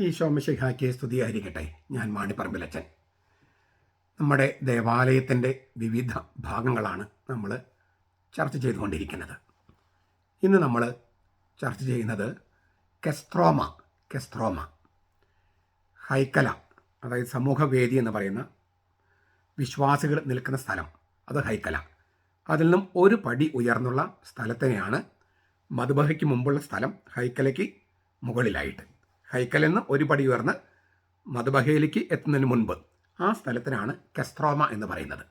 ഈ ശോമശിഹായ്ക്ക് സ്തുതിയായിരിക്കട്ടെ. ഞാൻ മാണിപ്പറമ്പിലച്ചൻ. നമ്മുടെ ദേവാലയത്തിന്റെ വിവിധ ഭാഗങ്ങളാണ് നമ്മൾ ചർച്ച ചെയ്തുകൊണ്ടിരിക്കുന്നത്. ഇന്ന് നമ്മൾ ചർച്ച ചെയ്യുന്നത് കെസ്ത്രോമ കെസ്ത്രോമ ഹൈക്കല അതായത് സമൂഹവേദി എന്ന് പറയുന്ന വിശ്വാസികൾ നിൽക്കുന്ന സ്ഥലം അത് ഹൈക്കല. അതിൽ നിന്നും ഒരു പടി ഉയർന്നുള്ള സ്ഥലത്തിനെയാണ് മധുബഹയ്ക്ക് മുമ്പുള്ള സ്ഥലം ഹൈക്കലയ്ക്ക് മുകളിലായിട്ട്. ഹൈക്കലിൽ നിന്ന് ഒരു പടി ഉയർന്ന് മധുബഹേലിക്ക് എത്തുന്നതിന് മുൻപ് ആ സ്ഥലത്തിനാണ് കെസ്ട്രോമ എന്ന് പറയുന്നത്.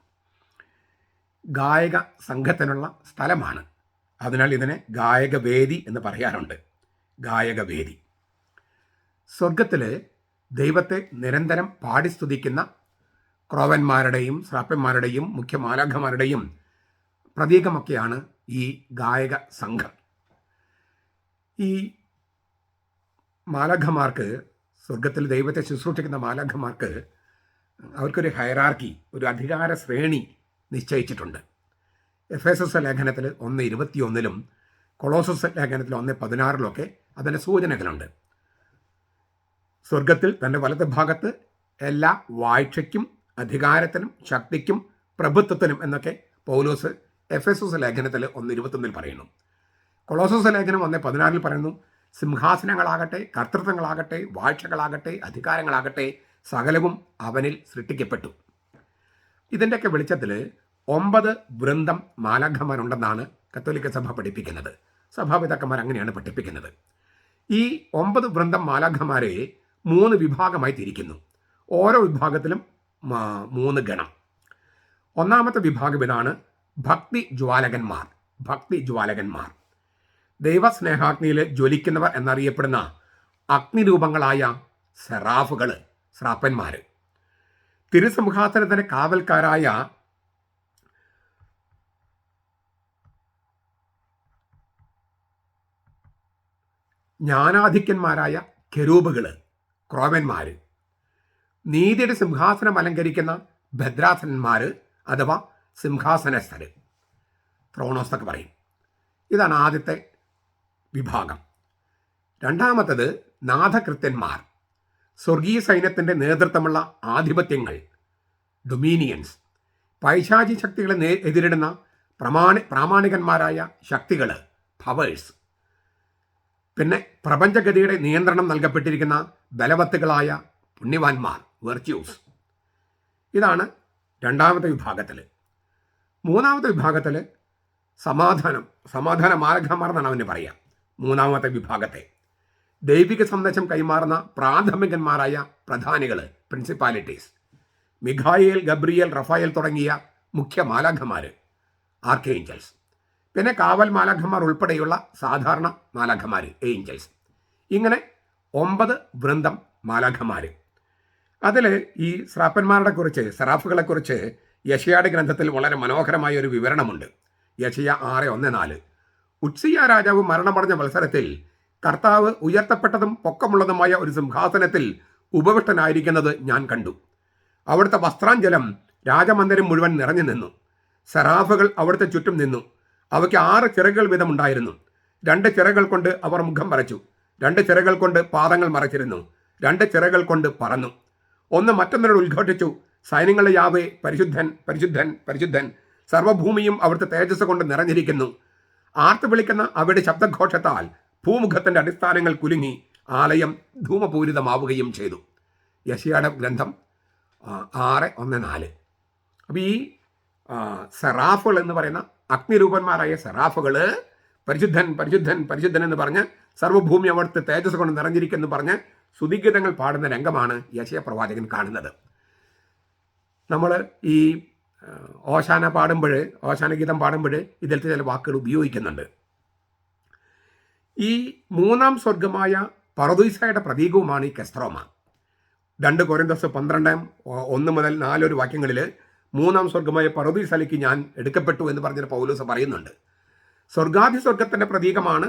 ഗായക സംഘത്തിനുള്ള സ്ഥലമാണ്. അതിനാൽ ഇതിനെ ഗായകവേദി എന്ന് പറയാറുണ്ട്. ഗായകവേദി. സ്വർഗത്തിലെ ദൈവത്തെ നിരന്തരം പാടി സ്തുതിക്കുന്ന ക്രോവന്മാരുടെയും ശ്രാപ്പന്മാരുടെയും മുഖ്യ മാലാഖമാരുടെയും പ്രതീകമൊക്കെയാണ് ഈ ഗായക സംഘം. ഈ മാലാഖമാർക്ക് സ്വർഗത്തിൽ ദൈവത്തെ ശുശ്രൂഷിക്കുന്ന മാലാഖമാർക്ക് അവർക്കൊരു ഹയറാർക്കി ഒരു അധികാര ശ്രേണി നിശ്ചയിച്ചിട്ടുണ്ട്. എഫ് എസ് എസ് ലേഖനത്തിൽ ഒന്ന് ഇരുപത്തിയൊന്നിലും കൊളോസസ് ലേഖനത്തിൽ ഒന്ന് പതിനാറിലൊക്കെ അതിന്റെ സൂചനകളുണ്ട്. സ്വർഗത്തിൽ തന്റെ വലത് ഭാഗത്ത് എല്ലാ വാഴ്ചയ്ക്കും അധികാരത്തിനും ശക്തിക്കും പ്രഭുത്വത്തിനും എന്നൊക്കെ പൗലോസ് എഫ് എസ് എസ് ലേഖനത്തിൽ ഒന്ന് ഇരുപത്തൊന്നിൽ പറയുന്നു. കൊളോസസ് ലേഖനം ഒന്ന് പതിനാറിൽ പറയുന്നു സിംഹാസനങ്ങളാകട്ടെ കർത്തൃത്വങ്ങളാകട്ടെ വാഴ്ചകളാകട്ടെ അധികാരങ്ങളാകട്ടെ സകലവും അവനിൽ സൃഷ്ടിക്കപ്പെട്ടു. ഇതിന്റെയൊക്കെ വെളിച്ചത്തിൽ ഒമ്പത് വൃന്ദം മാലാഖമാരുണ്ടെന്നാണ് കത്തോലിക്ക സഭ പഠിപ്പിക്കുന്നത്. സഭാപിതാക്കന്മാർ അങ്ങനെയാണ് പഠിപ്പിക്കുന്നത്. ഈ ഒമ്പത് വൃന്ദം മാലാഖമാരെ മൂന്ന് വിഭാഗമായി തിരിക്കുന്നു. ഓരോ വിഭാഗത്തിലും മൂന്ന് ഗണം. ഒന്നാമത്തെ വിഭാഗം ഇതാണ് ഭക്തി ജ്വാലകന്മാർ ഭക്തി ജ്വാലകന്മാർ ദൈവസ്നേഹാഗ്നിയിൽ ജ്വലിക്കുന്നവർ എന്നറിയപ്പെടുന്ന അഗ്നിരൂപങ്ങളായ സെറാഫുകൾ സ്രാപ്പന്മാർ തിരുസിംഹാസനത്തിന് കാവൽക്കാരായ ജ്ഞാനാധിക്യന്മാരായ കെരൂബുകൾ ക്രോമന്മാർ നീതിയുടെ സിംഹാസനം അലങ്കരിക്കുന്ന ഭദ്രാസനന്മാർ അഥവാ സിംഹാസനസ്ഥർ ത്രോണോസ് എന്നൊക്കെ പറയും. ഇതാണ് ആദ്യത്തെ വിഭാഗം. രണ്ടാമത്തത് നാഥകൃത്യന്മാർ. സ്വർഗീയ സൈന്യത്തിന്റെ നേതൃത്വമുള്ള ആധിപത്യങ്ങൾ ഡൊമീനിയൻസ്. പൈശാചി ശക്തികളെ നേ എതിരിടുന്ന പ്രമാണി പ്രാമാണികന്മാരായ ശക്തികൾ പവേഴ്സ്. പിന്നെ പ്രപഞ്ചഗതിയുടെ നിയന്ത്രണം നൽകപ്പെട്ടിരിക്കുന്ന ബലവത്തുകളായ പുണ്യവാന്മാർ വെർച്യൂസ്. ഇതാണ് രണ്ടാമത്തെ വിഭാഗത്തിൽ മൂന്നാമത്തെ വിഭാഗത്തിൽ സമാധാനം സമാധാന മാർഗമാർ എന്നാണ് അവന് പറയുക മൂന്നാമത്തെ വിഭാഗത്തെ. ദൈവിക സന്ദേശം കൈമാറുന്ന പ്രാഥമികന്മാരായ പ്രധാനികൾ പ്രിൻസിപ്പാലിറ്റീസ് മിഖായേൽ ഗബ്രിയേൽ റഫായേൽ തുടങ്ങിയ മുഖ്യ മാലാഖമാർ ആർക്കേഞ്ചൽസ് പിന്നെ കാവൽ മാലാഖമാർ ഉൾപ്പെടെയുള്ള സാധാരണ മാലാഖമാർ ഏഞ്ചൽസ് ഇങ്ങനെ ഒമ്പത് വൃന്ദം മാലാഖമാർ അതിൽ ഈ സ്രാപ്പന്മാരുടെ കുറിച്ച് സെറാഫുകളെ കുറിച്ച് യശയാട് ഗ്രന്ഥത്തിൽ വളരെ മനോഹരമായ ഒരു വിവരണമുണ്ട്. യശയ ആറ് ഒന്ന് നാല്. ഉത്സിയ രാജാവ് മരണമടഞ്ഞ മത്സരത്തിൽ കർത്താവ് ഉയർത്തപ്പെട്ടതും പൊക്കമുള്ളതുമായ ഒരു സിംഹാസനത്തിൽ ഉപവിഷ്ടനായിരിക്കുന്നത് ഞാൻ കണ്ടു. അവിടുത്തെ വസ്ത്രാഞ്ജലം രാജമന്ദിരം മുഴുവൻ നിറഞ്ഞു നിന്നു. സെറാഫുകൾ അവിടുത്തെ ചുറ്റും നിന്നു. അവയ്ക്ക് ആറ് ചിറകുകൾ വീതമുണ്ടായിരുന്നു. രണ്ട് ചിറകൾ കൊണ്ട് അവർ മുഖം മറച്ചു. രണ്ട് ചിറകൾ കൊണ്ട് പാദങ്ങൾ മറച്ചിരുന്നു. രണ്ട് ചിറകൾ കൊണ്ട് പറന്നു. ഒന്ന് മറ്റൊന്നിനോട് ഉദ്ഘോഷിച്ചു. സൈന്യങ്ങളെ യാവേ പരിശുദ്ധൻ പരിശുദ്ധൻ പരിശുദ്ധൻ. സർവഭൂമിയും അവിടുത്തെ തേജസ് കൊണ്ട് നിറഞ്ഞിരിക്കുന്നു. ആർത്ത് വിളിക്കുന്ന അവയുടെ ശബ്ദഘോഷത്താൽ ഭൂമുഖത്തിന്റെ അടിസ്ഥാനങ്ങൾ കുലുങ്ങി ആലയം ധൂമപൂരിതമാവുകയും ചെയ്തു. യശയുടെ ഗ്രന്ഥം ആറ് ഒന്ന് നാല്. അപ്പോൾ ഈ സെറാഫുകൾ എന്ന് പറയുന്ന അഗ്നിരൂപന്മാരായ സെറാഫുകൾ പരിശുദ്ധൻ പരിശുദ്ധൻ പരിശുദ്ധൻ എന്ന് പറഞ്ഞ് സർവഭൂമി അവിടുത്തെ തേജസ് കൊണ്ട് നിറഞ്ഞിരിക്കുന്നു പറഞ്ഞ് സുതിഗീതങ്ങൾ പാടുന്ന രംഗമാണ് യശയ പ്രവാചകൻ കാണുന്നത്. നമ്മൾ ഈ ഓശാന പാടുമ്പോൾ ഓശാന ഗീതം പാടുമ്പോൾ ഇതിലത്തെ ചില വാക്കുകൾ ഉപയോഗിക്കുന്നുണ്ട്. ഈ മൂന്നാം സ്വർഗമായ പറദീസയുടെ പ്രതീകവുമാണ് ഈ കെസ്ത്രോമ. രണ്ട് കൊരന്തസ് പന്ത്രണ്ടാം ഒന്ന് മുതൽ നാലൊരു വാക്യങ്ങളിൽ മൂന്നാം സ്വർഗമായ പറുദീസലയ്ക്ക് ഞാൻ എടുക്കപ്പെട്ടു എന്ന് പറഞ്ഞൊരു പൗലോസ് പറയുന്നുണ്ട്. സ്വർഗാധി സ്വർഗത്തിന്റെ പ്രതീകമാണ്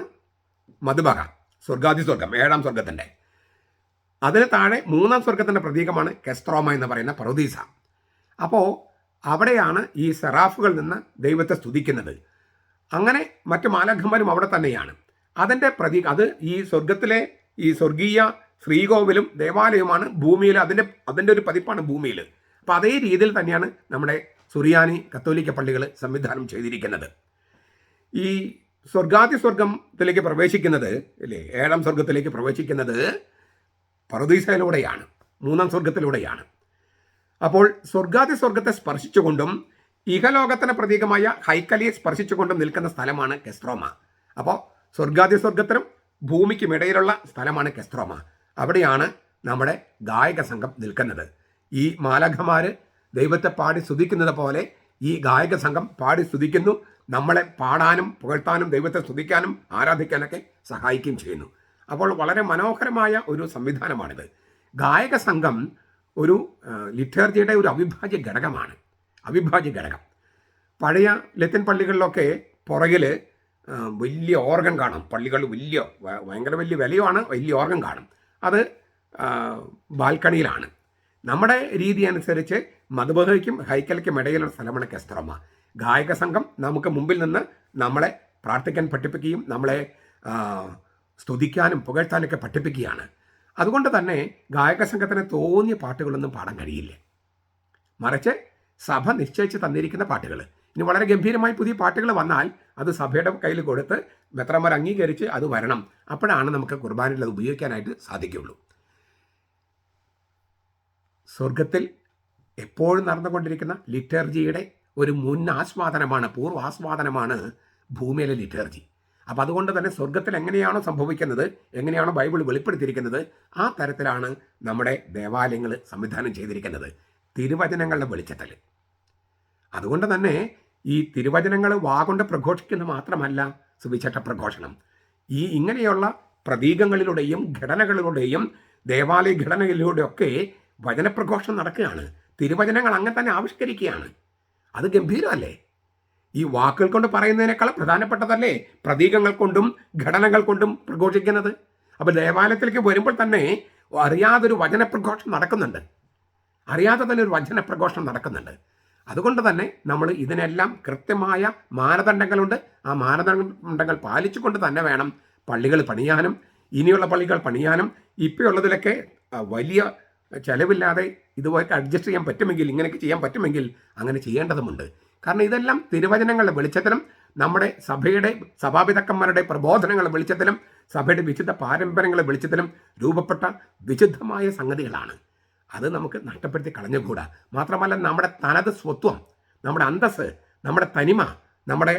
മധുബക സ്വർഗാധി സ്വർഗം ഏഴാം സ്വർഗത്തിന്റെ അതിന് താഴെ മൂന്നാം സ്വർഗത്തിന്റെ പ്രതീകമാണ് കെസ്ത്രോമ എന്ന് പറയുന്ന പറദീസ അപ്പോൾ അവിടെയാണ് ഈ സെറാഫുകൾ നിന്ന് ദൈവത്തെ സ്തുതിക്കുന്നത്. അങ്ങനെ മറ്റു മാലാഖന്മാരും അവിടെ തന്നെയാണ്. അതിന്റെ പ്രതി അത് ഈ സ്വർഗത്തിലെ ഈ സ്വർഗീയ ശ്രീകോവിലും ദേവാലയവുമാണ് ഭൂമിയിൽ അതിന്റെ അതിന്റെ ഒരു പതിപ്പാണ് ഭൂമിയിൽ. അപ്പോൾ അതേ രീതിയിൽ തന്നെയാണ് നമ്മുടെ സുറിയാനി കത്തോലിക്ക പള്ളികൾ സംവിധാനം ചെയ്തിരിക്കുന്നത്. ഈ സ്വർഗാതി സ്വർഗത്തിലേക്ക് പ്രവേശിക്കുന്നത് അല്ലേ ഏഴാം സ്വർഗത്തിലേക്ക് പ്രവേശിക്കുന്നത് പറുദീസയിലൂടെയാണ് മൂന്നാം സ്വർഗത്തിലൂടെയാണ് അപ്പോൾ സ്വർഗാതി സ്വർഗത്തെ സ്പർശിച്ചുകൊണ്ടും ഇഹലോകത്തിന് പ്രതീകമായ ഹൈക്കലിയെ സ്പർശിച്ചുകൊണ്ടും നിൽക്കുന്ന സ്ഥലമാണ് കെസ്ട്രോമ. അപ്പോൾ സ്വർഗാതി സ്വർഗത്തിനും ഭൂമിക്കും ഇടയിലുള്ള സ്ഥലമാണ് കെസ്ട്രോമ. അവിടെയാണ് നമ്മുടെ ഗായക സംഘം നിൽക്കുന്നത്. ഈ മാലകമാർ ദൈവത്തെ പാടി സ്തുതിക്കുന്നത് പോലെ ഈ ഗായക സംഘം പാടി സ്തുതിക്കുന്നു. നമ്മളെ പാടാനും പുകഴ്ത്താനും ദൈവത്തെ സ്തുതിക്കാനും ആരാധിക്കാനൊക്കെ സഹായിക്കുകയും ചെയ്യുന്നു. അപ്പോൾ വളരെ മനോഹരമായ ഒരു സംവിധാനമാണിത്. ഗായക സംഘം ഒരു ലിറ്റേർജിയുടെ ഒരു അവിഭാജ്യ ഘടകമാണ്. അവിഭാജ്യ ഘടകം. പഴയ ലത്തിൻ പള്ളികളിലൊക്കെ പുറകിൽ വലിയ ഓർഗൻ കാണും. പള്ളികൾ വലിയ ഭയങ്കര വലിയ വിലയുമാണ് വലിയ ഓർഗൻ കാണും. അത് ബാൽക്കണിയിലാണ്. നമ്മുടെ രീതി അനുസരിച്ച് മധുബഹയ്ക്കും ഹൈക്കലയ്ക്കും ഇടയിലുള്ള സ്ഥലമാണ് കെസ്ത്രമ്മ ഗായക സംഘം നമുക്ക് മുമ്പിൽ നിന്ന് നമ്മളെ പ്രാർത്ഥിക്കാൻ പഠിപ്പിക്കുകയും നമ്മളെ സ്തുതിക്കാനും പുകഴ്ത്താനൊക്കെ പഠിപ്പിക്കുകയാണ്. അതുകൊണ്ട് തന്നെ ഗായക സംഘത്തിന് തോന്നിയ പാട്ടുകളൊന്നും പാടാൻ കഴിയില്ല. മറിച്ച് സഭ നിശ്ചയിച്ച് തന്നിരിക്കുന്ന പാട്ടുകൾ ഇനി വളരെ ഗംഭീരമായി പുതിയ പാട്ടുകൾ വന്നാൽ അത് സഭയുടെ കയ്യിൽ കൊടുത്ത് മെത്രന്മാർ അംഗീകരിച്ച് അത് വരണം. അപ്പോഴാണ് നമുക്ക് കുർബാനയിൽ അത് ഉപയോഗിക്കാനായിട്ട് സാധിക്കുള്ളൂ സ്വർഗത്തിൽ എപ്പോഴും നടന്നുകൊണ്ടിരിക്കുന്ന ലിറ്റർജിയുടെ ഒരു മുൻ ആസ്വാദനമാണ് പൂർവ ആസ്വാദനമാണ് ഭൂമിയിലെ ലിറ്റർജി. അപ്പം അതുകൊണ്ട് തന്നെ സ്വർഗത്തിൽ എങ്ങനെയാണോ സംഭവിക്കുന്നത് എങ്ങനെയാണോ ബൈബിൾ വെളിപ്പെടുത്തിയിരിക്കുന്നത് ആ തരത്തിലാണ് നമ്മുടെ ദേവാലയങ്ങൾ സംവിധാനം ചെയ്തിരിക്കുന്നത്. തിരുവചനങ്ങളുടെ വെളിച്ചത്തിൽ. അതുകൊണ്ട് തന്നെ ഈ തിരുവചനങ്ങൾ വാഗൊണ്ട് പ്രഘോഷിക്കുന്നത് മാത്രമല്ല സുവിശേഷ പ്രഘോഷണം. ഈ ഇങ്ങനെയുള്ള പ്രതീകങ്ങളിലൂടെയും ഘടനകളിലൂടെയും ദേവാലയ ഘടനകളിലൂടെയൊക്കെ വചനപ്രഘോഷണം നടക്കുകയാണ്. തിരുവചനങ്ങൾ അങ്ങനെ തന്നെ ആവിഷ്കരിക്കുകയാണ്. അത് ഗംഭീരമല്ലേ? ഈ വാക്കുകൾ കൊണ്ട് പറയുന്നതിനേക്കാൾ പ്രധാനപ്പെട്ടതല്ലേ പ്രതീകങ്ങൾ കൊണ്ടും ഘടനകൾ കൊണ്ടും പ്രഘോഷിക്കുന്നത്? അപ്പോൾ ദേവാലയത്തിലേക്ക് വരുമ്പോൾ തന്നെ അറിയാതൊരു വചനപ്രഘോഷം നടക്കുന്നുണ്ട്. അറിയാതെ തന്നെ ഒരു വചനപ്രഘോഷം നടക്കുന്നുണ്ട്. അതുകൊണ്ട് തന്നെ നമ്മൾ ഇതിനെല്ലാം കൃത്യമായ മാനദണ്ഡങ്ങളുണ്ട്. ആ മാനദണ്ഡങ്ങൾ പാലിച്ചുകൊണ്ട് തന്നെ വേണം പള്ളികൾ പണിയാനും ഇനിയുള്ള പള്ളികൾ പണിയാനും. ഇപ്പോഴുള്ളതിലൊക്കെ വലിയ ചെലവില്ലാതെ ഇതുപോലെ അഡ്ജസ്റ്റ് ചെയ്യാൻ പറ്റുമെങ്കിൽ ഇങ്ങനെയൊക്കെ ചെയ്യാൻ പറ്റുമെങ്കിൽ അങ്ങനെ ചെയ്യേണ്ടതുമുണ്ട്. കാരണം ഇതെല്ലാം തിരുവചനങ്ങളുടെ വെളിച്ചത്തിലും നമ്മുടെ സഭയുടെ സഭാപിതാക്കന്മാരുടെ പ്രബോധനങ്ങളുടെ വെളിച്ചത്തിലും സഭയുടെ വിശുദ്ധ പാരമ്പര്യങ്ങളെ വെളിച്ചത്തിലും രൂപപ്പെട്ട വിശുദ്ധമായ സംഗതികളാണ്. അത് നമുക്ക് നഷ്ടപ്പെടുത്തി കളഞ്ഞുകൂടാ. മാത്രമല്ല നമ്മുടെ തനത് സ്വത്വം നമ്മുടെ അന്തസ് നമ്മുടെ തനിമ നമ്മുടെ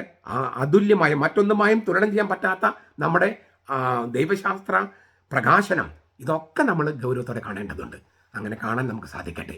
അതുല്യമായ മറ്റൊന്നുമായും തുലനം ചെയ്യാൻ പറ്റാത്ത നമ്മുടെ ദൈവശാസ്ത്ര പ്രകാശനം ഇതൊക്കെ നമ്മൾ ഗൗരവത്തോടെ കാണേണ്ടതുണ്ട്. അങ്ങനെ കാണാൻ നമുക്ക് സാധിക്കട്ടെ.